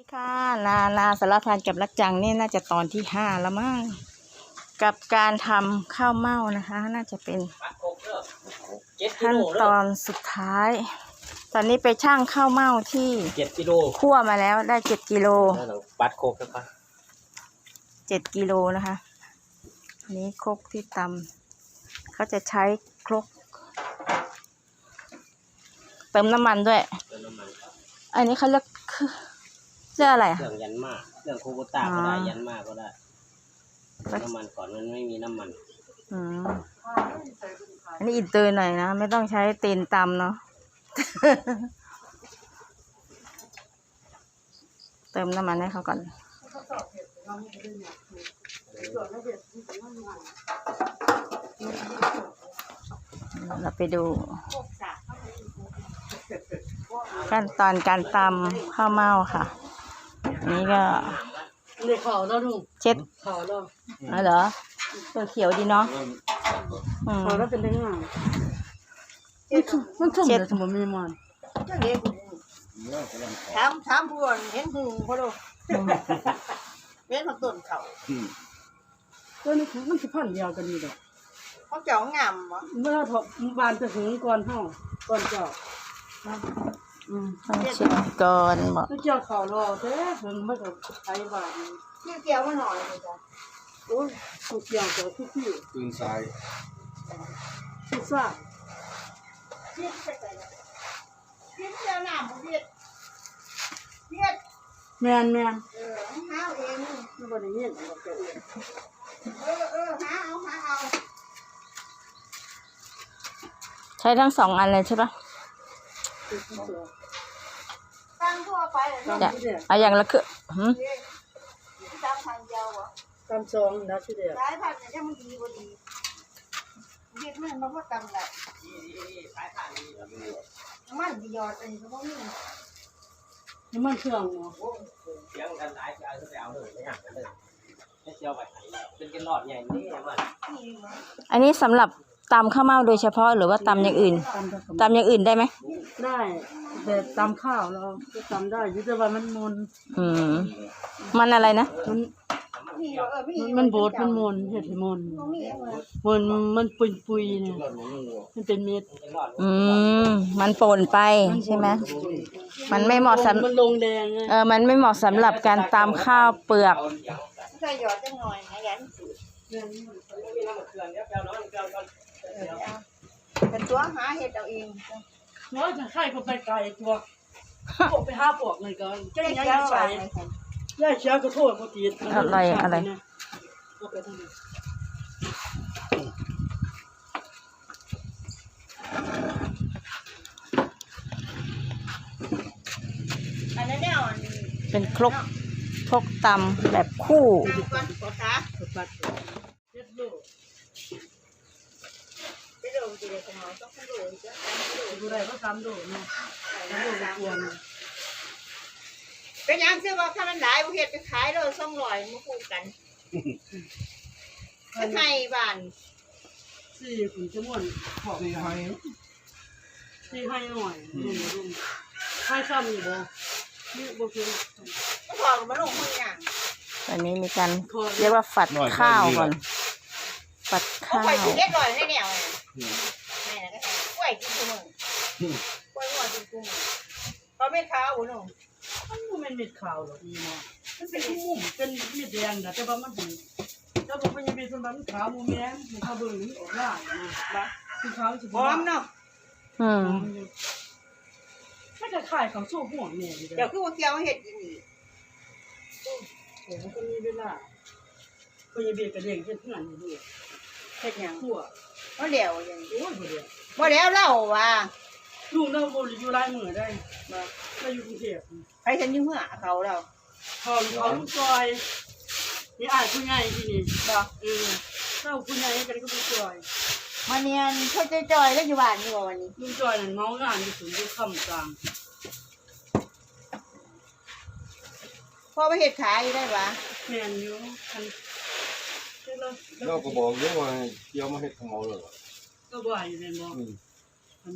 ดีค่ะนานาสารพันกับรักจังนี่น่าจะตอนที่ห้าแล้วมั้งกับการทำข้าวเม่านะคะ น่าจะเป็นปัดโคกเด้อเจ็ดกิขั้นโลตเด้ออนสุดท้าย ตอนนี้ไปช่างข้าวเม่าที่เจ็ดกิโลคั่วมาแล้วได้เจ็ดกิโลแล้วเราปัดโคกแล้วก็เจ็ดกิโลนะคะอันนี้ครกที่ตำเขาจะใช้ครก เติมน้ำมันด้วยเติมน้ำมันอันนี้เขาเรียกคือ เรียกอะไรอะเครื่องยันมาเครื่องโคโบต้าก็ได้อ่ายัยันมาก็ได้น้ำมันก่อนมันไม่มีน้ำมันอืมอันนี้อินเตอร์หน่อยนะ ไม่ต้องใช้ตีนตำเนาะเติมน้ำมันให้เขาก่อนเราไปดู ขั้นตอนการตำข้าวเม่าค่ะอั นนี้ก็เด็กเขาแล้วลุงเช็ดเขาแล้วอ๋อเหรอตัวเขียวดีเนาะอืมเขาแล้วเป็นได้ง่ายมันชุ่มเจ็ดเลยสมมติมีมันถามถามผู้อ่อนเห็นหูเขาดูเห็นมันต้นเขาตัวนี้มันสิพันเดียวกันนี่ดอกเขาเจ้างามวะเมื่อถบานจะถึงก่อนเฮาก่อนเจ้าอืม ต้องเช็ดก่อนบอกแล้วเจ้าเขารอเด้ถึงมันก็ใช้บานนี่เกี่ยวเกี่ยวมาหน่อยเลยจ้ะโอ้ยสุดเกี่ยวเจ้าทุกที่ตื่นสายทุกซ่าเกี่ยวไปใส่เลยเกี่ยวเกี่ยวน้ำผมเกี่ยวเกี่ยวแมนแมนเออหาเอาเองมันบ่ได้ยินดอกเจ้าเออเออหาเอาหาเอาใช้ทั้งสองอันเลยใช่ปะทุกที่เจ้า ตั้งทั่วไปเลยตามเนาะที่เดียวเอาอย่างละคือหืมเอ๊ะตามพันเดียววะตามซองนะที่เดียวสายพันธุ์เนี่ยจะมันดีกว่าดีเด็ดมันมันก็ตำได้สายผ่านนี่มันดียอดอันนี้ก็บ่มีนี่มันเครื่องเนาะเสียงกันหลายจะเอาก็ไปเอาเลยไม่ห่างกันเลยไม่เชียวไปไหนเป็นกันหลอดใหญ่นี่มันนี่มันอันนี้สำหรับ ตำข้าวเม่าโดยเฉพาะหรือว่าตำอย่างอื่นตามผสมตำอย่างอื่นได้ไหมได้แต่ตามข้าวเราก็ตามได้อยุติว่ามันมนอืม มันอะไรนะมันมีเออมีมันโบดมันมนเห็ดให้มนบ่มีเอาเลยมนมันปุยปุยๆเนี่ยมันเป็นเม็ดเป็นหลอดอืม มันป่นไปใช่ไหมมันไม่เหมาะสำ มันลงแดงไงเออ มันไม่เหมาะสำหรับการตำข้าวเปลือก ใส่หยอดจังหน่อยนะยันสิมีน้ำ เกลือเดี๋ยวแปลน้ำเกลือก่อนเออเอาเป็นตัวหาเห็ดเอาเองน้อยจะไข่ก็ไปไกลตัวพวกไปห้าปวกเลยก่อนแก้ได้ยังเจ้าใส่ว่าไงคะย่าเชื้อก็โทษเขาตีดอะไรอะไรเอาไปทางนี้อันนั้นเนี่ยอันเป็นครกครกตำแบบคู่ น้ำก่อนขอตา สปั ดเจ็ดโลไปดูสิเลยสมองต้องไปดูจ้ะดูได้ก็สามโลเนาะสามโลก็ควรเป็นยังเสื้อว่าถ้ามันหลายบ่เฮ็ดไปขายเลย200มาคู่กันถ้าไทยบ้านสี่ขุนจมวนของสี่ให้สี่ให้หน่อยรุ่นรุ่นให้ซ้ำอยู่บ่นี่บ่คือก็พอกับมาลงมือหยังอันนี้มีการเรียกว่าฝัดข้าวก่อน ฝัดเขาข้าไปวสิเรียบร้อย แม่นะก็ใส่กล้วยกินทุกมื้อกล้วยหัวกินทุกมื้อก็ไม่ขาวหนูมันบ่แม่นเม็ดขาวหรอกนี่เนาะมันเป็นมุมเป็นเม็ดแดงนะแต่ว่ามันเป็นแต่บ่เป็นเม็ดส่วนมันขาวบ่แม่มันขาวเบิ่งออกล่างนะคือขาวสิหอมเนาะอืมมันก็คล้ายข้าวสู้ห่วงแม่อยู่เดี๋เด้ยวคือว่าเกี่ยวเฮ็ดอีนี่โอ้มันก็มีเวลาเพิ่นจะเบียดกระเด้งเฮ็ดเพื่อนอยู่ด้วยเฮ็ดหยังทั่ว บ่แล้วอย่างโอ้ยบ่เดียวบ่แล้วเล่าว่าลูกเราบ่ได้อยู่หลายมื้อได้มาเราอยู่กรุงเทพใครฉันอยู่เหือเขาเราพอเขาลูกซอยนี่อ้ายผู้ใหญ่ที่นี่บ่เออเจ้าผู้ใหญ่กันก็ลูกซอยมาเนียนเขาจอยๆแล้วอยู่บ้านนี่บ่วันนี้ลุงจอยนั่นเมางานอยู่สูงอยู่ค่ำกลางพอไปเฮ็ดขายได้ปะแม่นอยู่คัน เจ้าเราเราก็บอกเยอะว่าให้เกี่ยวมาเฮ็ดของเราเลยก็บ่อยู่แม่นบ่อืมคัน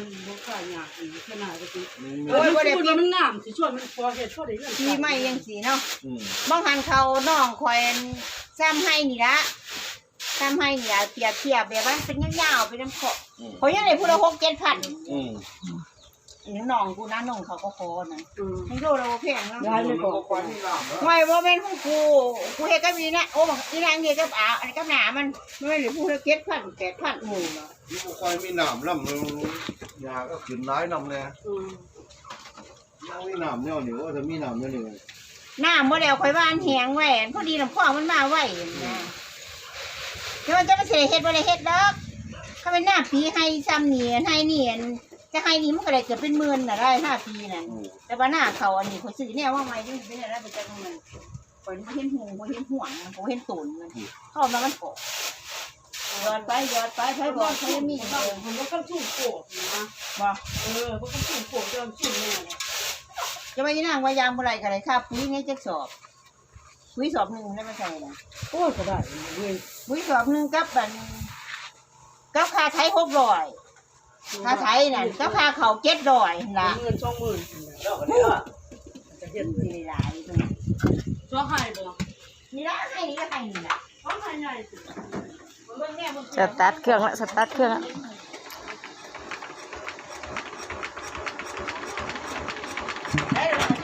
มันบ่ค่ายากอีกขนาดก็สิอืมโอ้ยบ่ได้พูดว่ามันงามสิช่วยมันพอเฮ็ดพอได้เงินปีใหม่ยังสีเนาะอืมบางหันเขาน้องคอยซ้ำให้นี่ละซ้ำให้นี่ละเทียบเทียบแบบว่าเป็นยาวๆเป็นน้ำขออืมเขายังได้พูดละหกเจ็ดพันอืม นี่น้องกูนะน้องเขาก็ขอนะอืมให้ดูเราแพงเนาะยายไม่บอกควายนี่ลามแล้วไม่ว่าเป็นของกูกูเฮ็ดกับนี่นะโอ้บอกอีนางเฮ็ดกับอาอันกับหนามันไม่หรือพูดละเจ็ดพันแปดพันหมู่เนาะนี่บ่ค่อยมีน้ำลำยาก็ขึ้นร้ายน้ำเลยอืมยังมีน้ำเนี่ยนี่ว่าจะมีน้ำเนี่ยนี่น้ำบ่แล้วค่อยว่าอันแห้งไว้อันพอดีลำคอมันมาไว้นะแต่ว่าจะมาเสียเฮ็ดบ่ได้เฮ็ดดอกเขาเป็นหน้าปีให้ซ้ำนี่ให้นี่อัน จะให้นี่มันก็ได้เกือบเป็นหมื่นน่ะได้ห้าปีนั่นอืมแต่ว่าหน้าเขาอันนี้เขาซื้อเนี่ยว่าไม่ได้เป็นอะไรไปจากมันคนเห็นหูเขาเห็นห่วงเขาเห็นตูนมันเข้ามามันโกยอดไปยอดไปไปบอกเขายังมีมันเลก็ยมันก็ต้องสู้โกรธนะบอกเออมันก็สู้โกรธจนสู้แน่เลยจะไปนั่งว่ายางบ่ไรกันเลยค่าปุ๋ยเนี่ยจะสอบปุ๋ยสอบหนึ่งได้ไหมใช่ไหมโอ้ยก็ได้เว้ยปุ๋ยสอบหนึ่งกับบันกับค่าไถหกร้อย ค่าไถนั่นกับค่าเขาเจ็ดร้อยละเงินสองหมื่นเลิกกันแล้วอะจะเห็นมีหลายตรงช่วยให้บ่นี่ละให้นี่ละให้นี่ละช่วยให้ใหญ่สิสตาร์ทเครื่องละสตาร์ทเครื่องละเจ็ดพันอ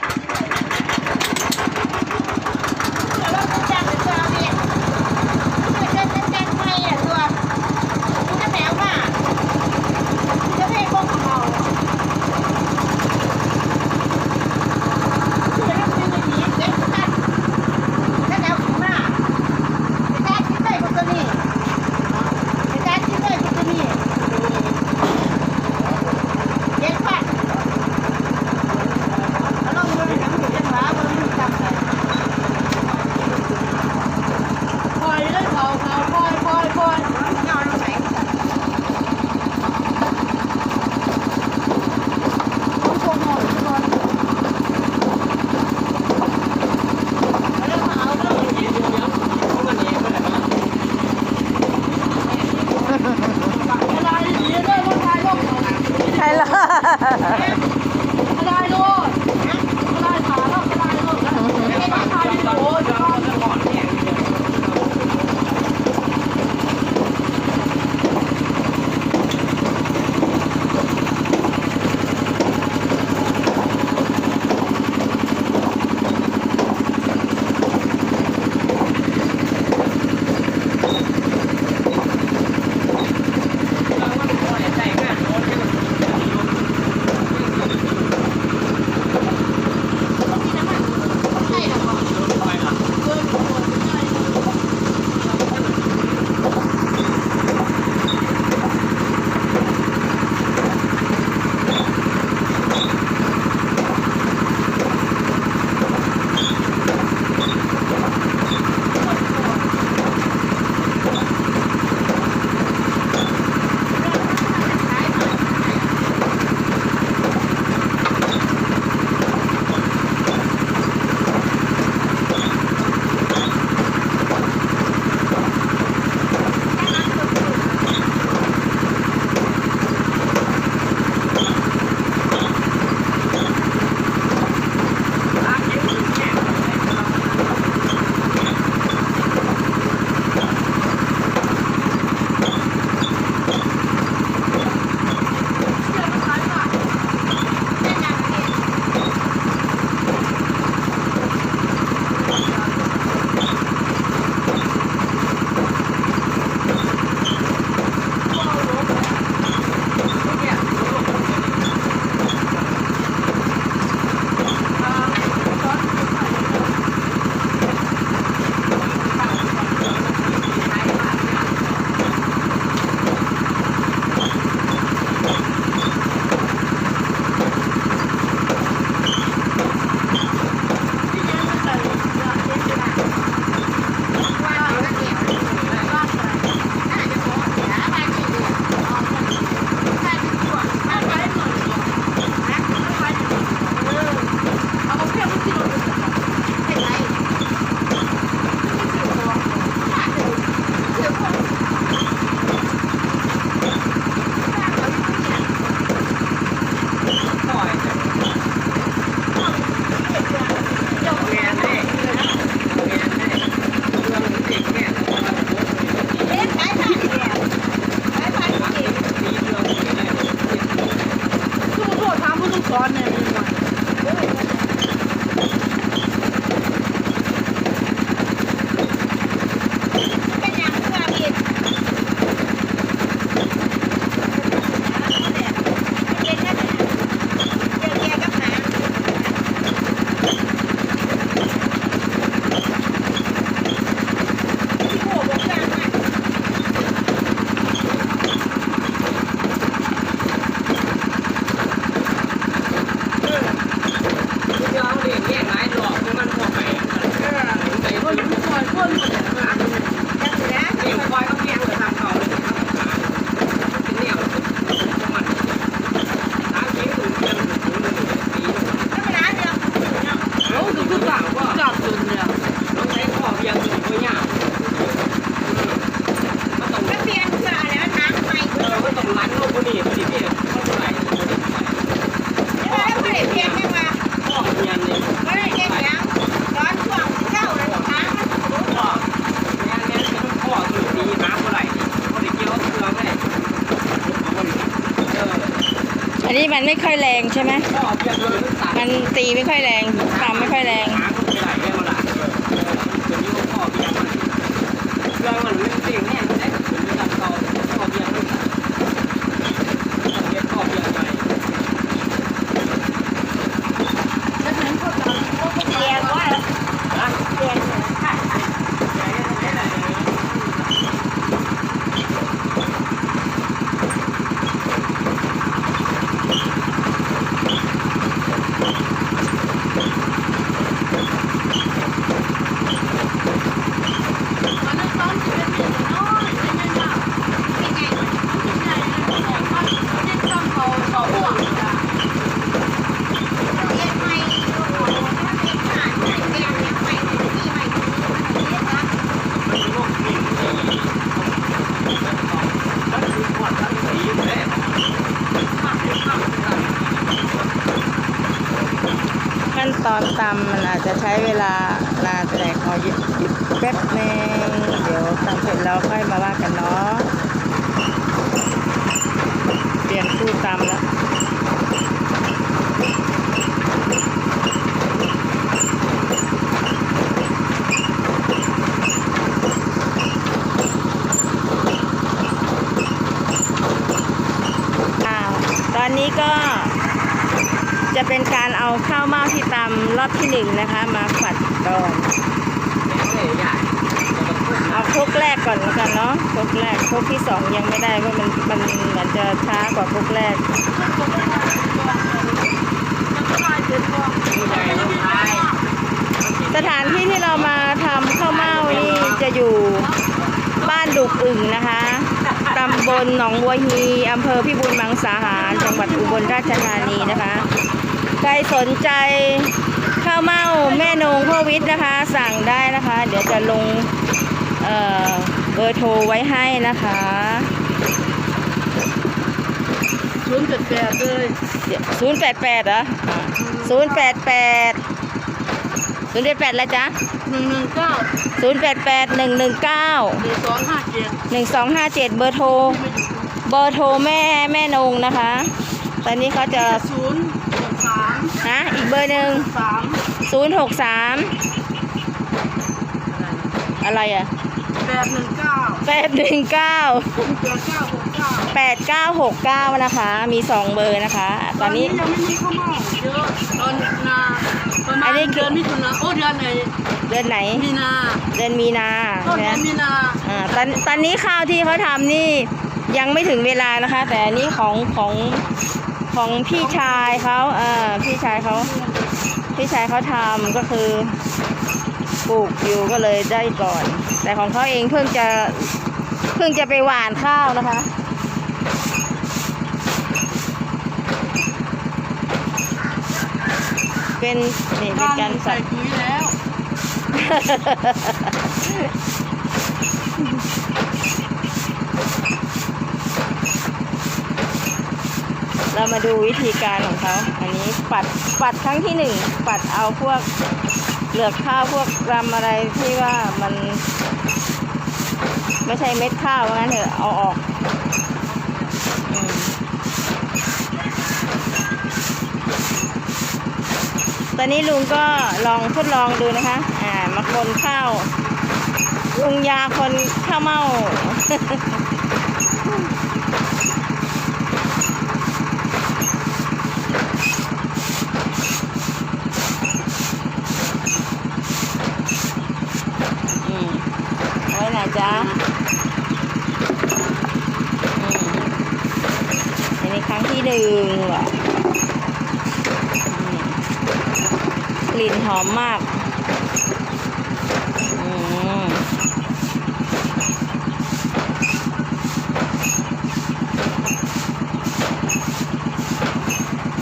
Yeah. จจะใช้เวลานาแต่ขอหยุดแป๊บนึงเดี๋ยวตำเสร็จแล้วค่อยมาว่ากันเนาะเปลี่ยนคู่ตำแล้วตอนนี้ก็ เป็นการเอาข้าวเม่าที่ตำรอบที่หนึ่งนะคะ มาฝัดก่อนเอาครกแรกก่อนแล้วกันเนาะครกแรกครกที่สองยังไม่ได้เพราะมันมันเหมือนจะช้ากว่าครกแรกสถานที่ที่เรามาทำข้าวเม่านี่จะอยู่บ้านดุกอึ่งนะคะตำบลหนองบัวฮีอำเภอพิบูลมังสาหาร จังหวัดอุบลราชธานีนะคะ ใครสนใจข้าวเม่าแม่นงพ่อวิทย์นะคะ สั่งได้นะคะ เดี๋ยวจะลงเอ่อเบอร์โทรไว้ให้นะคะศูนย์เจ็ดแปดเลยศูนย์แปดแปดเหรอศูนย์แปดแปดศูนย์แปดแปดอะไรจ๊ะหนึ่งหนึ่งเก้าศูนย์แปดแปดหนึ่งหนึ่งเก้าหนึ่งสองห้าเจ็ดหนึ่งสองห้าเจ็ดเบอร์โทร เบอร์โทรแม่แม่นงนะคะ ตอนนี้เขาจะศูนย์หกสามฮะอีกเบอร์หนึ่งสามศูนย์หกสามอะไรอะแปดหนึ่งเก้าแปดหนึ่งเก้าแปดเก้าหกเก้าแปดเก้าหกเก้านะคะ มีสองเบอร์นะคะ ตอนนี้ยังไม่มีข้าวเม่าเยอะตอนนาประอัมาณนนี้คือเดือนมิถุนาโอ้เดือนไหนเดือนไหนมีนาเดือนมีนาต้นเดือนะนมีนาอ่าตอนตอนนี้ข้าวที่เขาทำนี่ยังไม่ถึงเวลานะคะ แต่อันนี้ของของ ของพี่ชายเขาเอ่าพี่ชายเขาพี่ชายเขาทำก็คือปลูกอยู่ก็เลยได้ก่อน แต่ของเขาเองเพิ่งจะเพิ่งจะไปหว่านข้าวนะคะเป็นนี่เป็นบ้านการใส่สัตว์ปุ๋ยแล้ว เรามาดูวิธีการของเขา อันนี้ปัดปัดครั้งที่หนึ่งปัดเอาพวกเหลือกข้าวพวกรำอะไรที่ว่ามัน ไม่ใช่เม็ดข้าวว่างั้นเถอะเอาออกอตอนนี้ลุงก็ลองทดลองดูนะคะ อ่ามาคนข้าวลุงยาคนข้าวเม่า อืมเอาไว้ไหนจ๊ะอืมอันนี้ค รั้งที่หนึ่งออืมกลิ่นหอมมากอืม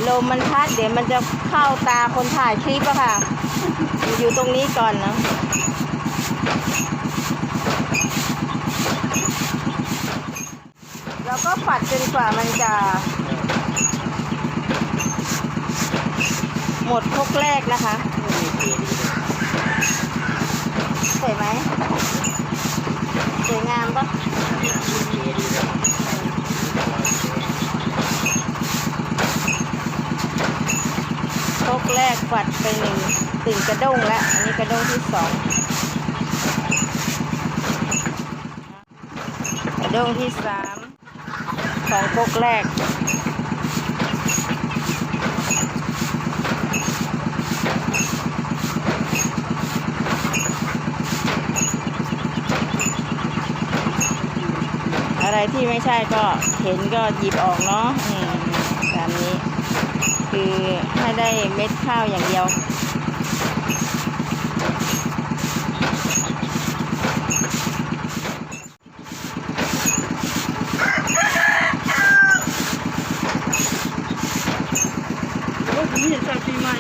ลมมันพัดเดี๋ยวมันจะเข้าตาคนถ่ายคลิปอะค่ะ อยู่ตรงนี้ก่อนนะแล้วก็ฝัดจนกว่ามันจะ หมดครกแรกนะคะ สวยไหมสวยงามปะครกแรกฝัดไปหนึ่งตึงกระด้งแล้ว อันนี้กระด้งที่สองกระด้งที่สามของครกแรก อะไรที่ไม่ใช่ก็เห็นก็หยิบออกเนาะแบบนี้ คือให้ได้เม็ดข้าวอย่างเดียว โอ้ยผมเห็นแต่ปีใหม่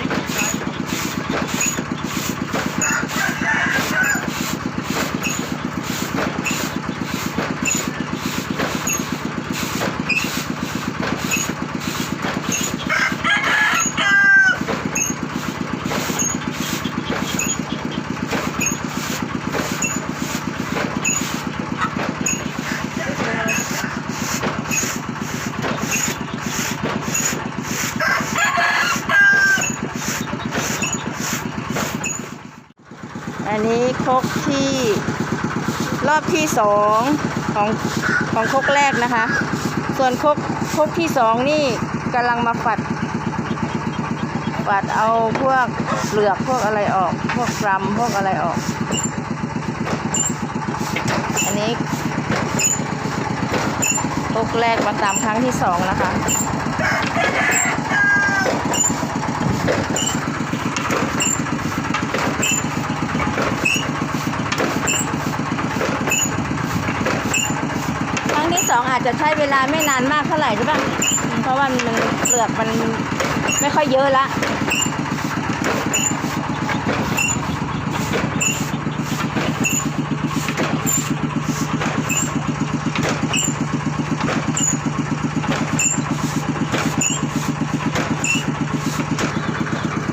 อันนี้ครกที่รอบ ที่สองของของคกแรกนะคะ ส่วนคกคกที่สองนี่กำลังมาฝัด ฝัดเอาพวกเปลือกพวกอะไรออก พวกกรัมพวกอะไรออก อันนี้คกแรกมาตามครั้งที่สองนะคะ ครั้งที่ สองอาจจะใช้เวลาไม่นานมากเท่าไหร่ใช่ปะอืมเพราะว่ามันเปลือกมันไม่ค่อยเยอะละ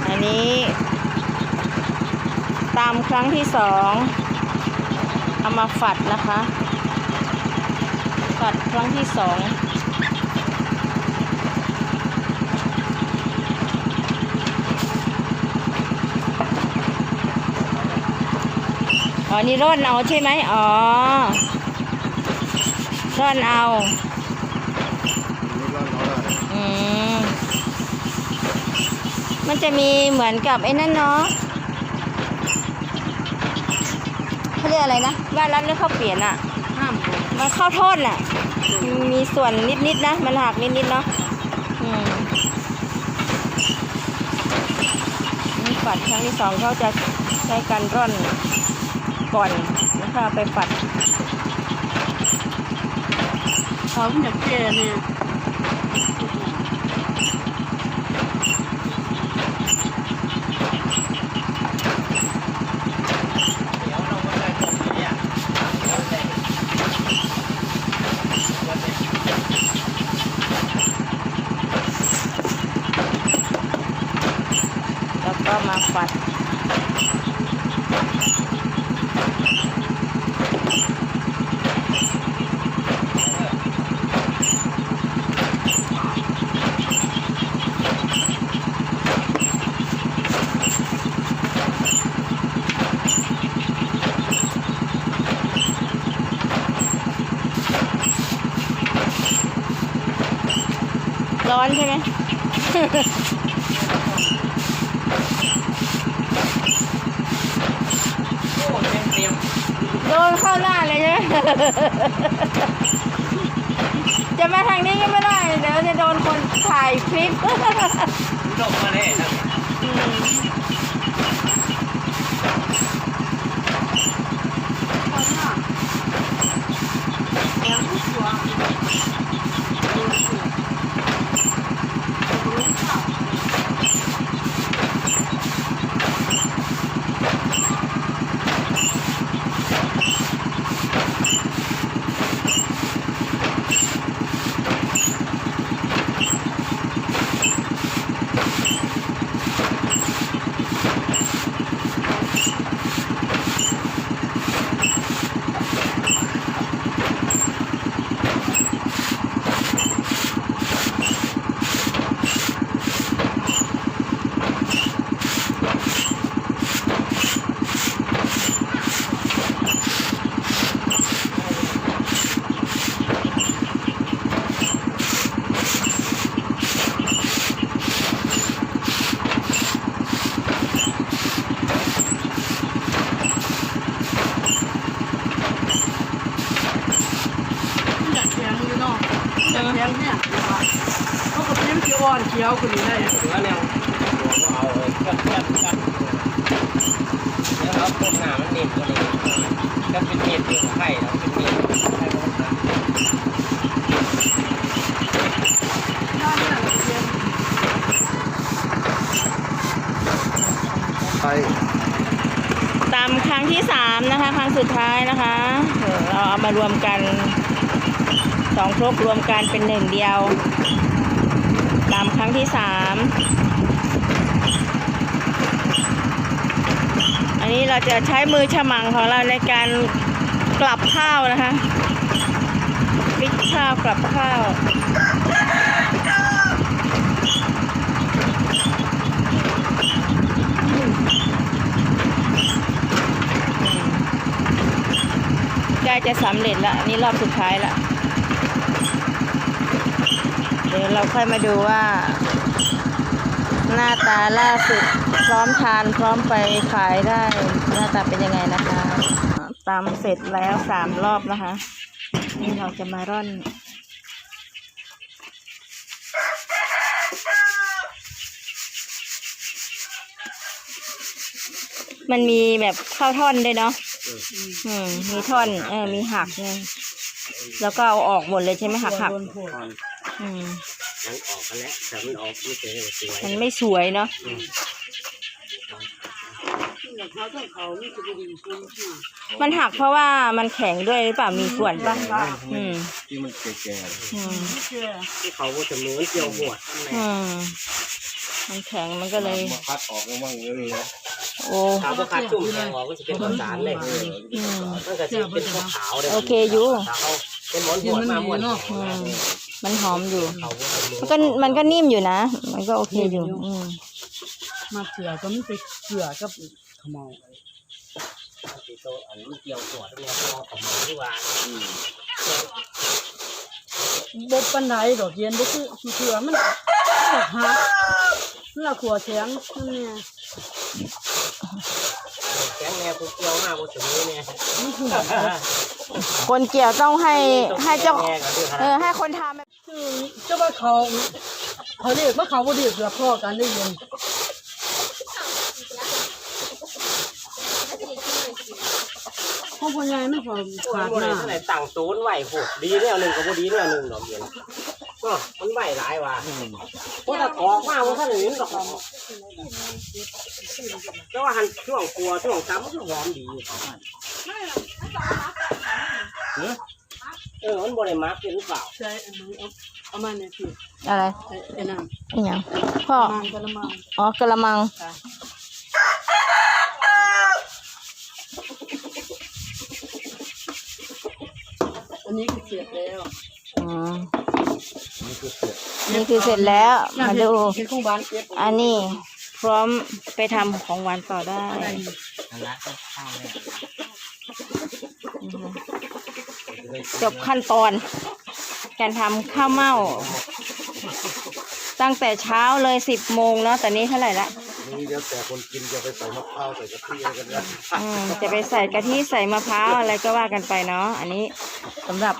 อันนี้ตามครั้งที่สองเอามาฝัดนะคะ ฝัดครั้งที่สองอ๋อ นี่ร่อนเอาใช่ไหมอ๋อ ร่อนเอานี่ร้านเขาได้อืมมันจะมีเหมือนกับไอ้นั่นเนาะเขาเรียกอะไรนะบ้านรัดหรือข้าวเปลี่ยนอะห้ามผมมันข้าวโทษน่ะ มีส่วนนิดๆนะ มันหักนิดๆเนาะนี่ฝัดครั้งที่สองเขาจะใช้การร่อนก่อนนะคะไปฝัดเขาอยากแก่เนี่ย เดี๋ยวเราก็ได้ตรงนี้อะเดี๋ยวได้วันไหน แล้วก็มาฝัด ร้อนใช่ไหม โอ้เต็มเต็มโดนเข้าหน้าเลยใช่ไหมจะมาทางนี้ก็ไม่ได้ เดี๋ยวจะโดนคนถ่ายคลิป ลงมาเลยนะอืมคนหน้าแข็งทุกตัวดูสิรู้ข่าว ร งเนี่ยนะคะเขาก็เป็นสีอ่อนเขียวคนนี้ได้ หรือว่าแนวหัวก็เอาแคบแคบแคบแล้วเราพวกหน้ามันเน็ตอะไรก็เป็นเน็ตอยู่ไข่แล้วเป็นเน็ตไข่ก็มัน ไปตามครั้งที่สามนะคะ ครั้งสุดท้ายนะคะเราเอามารวมกันสองครกรวมกันเป็นหนึ่งเดียว ตามครั้งที่สามอันนี้เราจะใช้มือฉมังของเราในการกลับข้าวนะคะพลิกข้าวกลับข้าว ใกล้จะสำเร็จละนี่รอบสุดท้ายละเดี๋ยวเราค่อยมาดูว่า หน้าตาล่าสุดพร้อมทานพร้อมไปขายได้ หน้าตาเป็นยังไงนะคะตามเสร็จแล้วสามรอบนะคะ นี่เราจะมาร่อนมันมีแบบข้าวท่อนด้วยเนาะ อืมมีท่อนเออมีหักเนี่ยแล้วก็เอาออกหมดเลยใช่ไหมหักหักโดนโผล่อืมมันออกกันแล้วแต่มันออกไม่เจอสวยมันไม่สวยเนาะเขาต้องเขานี่คือดีคุณที่มันหักเพราะว่ามันแข็งด้วยหรือเปล่ามีส่วนป่ะอืมที่มันแก่อืมไม่เชื่อที่เขาว่าจะมือเกี่ยวหัวนั่นแหละอืม มันแข็งมันก็เลยๆมาพัดออกก็มั่งเลยนะโอ้ขาวก็คัดจุ่มแทงออกก็จะเป็นข้าวสารเลยอืมมันก็จะเป็นขาวขาวเลยโอเคอยู่เขาเป็นหมอนหัวมาหมดอืมมันหอมอยู่เขาว่าจะมือมันก็มันก็นิ่มอยู่นะ มันก็โอเคอยู่อืมมาเสือก็ไม่ไปเสือกับขมเอาตีโตอันนี้เกี่ยวหัวทั้งนี้เขาของมือที่ว่าบกปันไดดอกเย็นบ่คือเสือมันหักมั นละขัวแข็งนั่นเนี่ยแข็งแนวเกี่ยวมากกว่าจะมือเนี่ยนี่คือแบบคนเกี่ยวต้องให้ให้เจ้าแง่กันด้วยเออให้คนทำคือเจ้าว่าเขาเขาเรียกว่าเขาบ่เรียกเสือพ่อกันได้ยินห้องพ่อใหญ่ไม่พอขาขาดดหหน้าน้าไหนต่างโซนไหวโหดดีเนี่ยหนึ่งกับพอดีเนี่ยหนึ่งดอกเย็น ก็มันไหวหลายว่ะเพราะถ้าออกมาว่าถ้าหนึ่งดอกแต่ว่าหันช่วงกลัวช่วงซ้ำมันก็หอมดีอยู่เออมันบริมาเป็นหรือเปล่าใช่อันนี้เอาเอามาเนี่ยพี่อะไรไอ้ไอ้นั่นอหย่างพ่อมังกระมังอ๋อกระมังค่ะอันนี้คือเสียบแล้วอืม นี่คือเสร็จแล้วมาดู อันนี้พร้อมไปทำของหวานต่อได้จบขั้นตอน การทำข้าวเม่า ตั้งแต่เช้าเลยสิบโมงเนาะแต่นี้เท่าไหร่ละ นี่เดี๋ยวแต่คนกินจะไปใส่มะพร้าวใส่กะทิอะไรกันนะอืมจะไปใส่กะทิใส่มะพร้าวอะไรก็ว่ากันไปเนาะอันนี้สำหรับ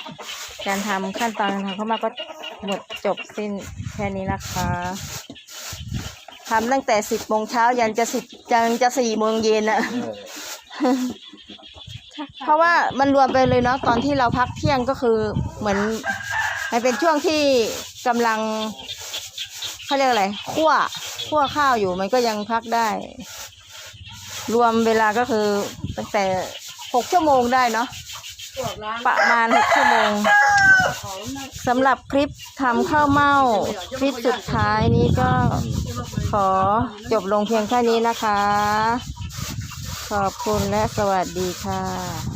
การทำขั้นตอนการทำข้าวเม่าก็หมดจบสิ้นแค่นี้นะคะทำตั้งแต่สิบโมงเช้ายันจะสิบยันจะสี่โมงเย็นอะเพราะว่ามันรวมไปเลยเนาะตอนที่เราพักเที่ยงก็คือเหมือนมันเป็นช่วงที่กำลังเขาเรียกอะไรคั่ว คั่วข้าวอยู่มันก็ยังพักได้ รวมเวลาก็คือตั้งแต่หกชั่วโมงได้เนาะพวกร้านประมาณหกชั่วโมงของน่ะสำหรับคลิปทำข้าวเม่าคลิปสุดท้ายนี้ก็ขอจบลงเพียงแค่นี้นะคะ ขอบคุณและสวัสดีค่ะ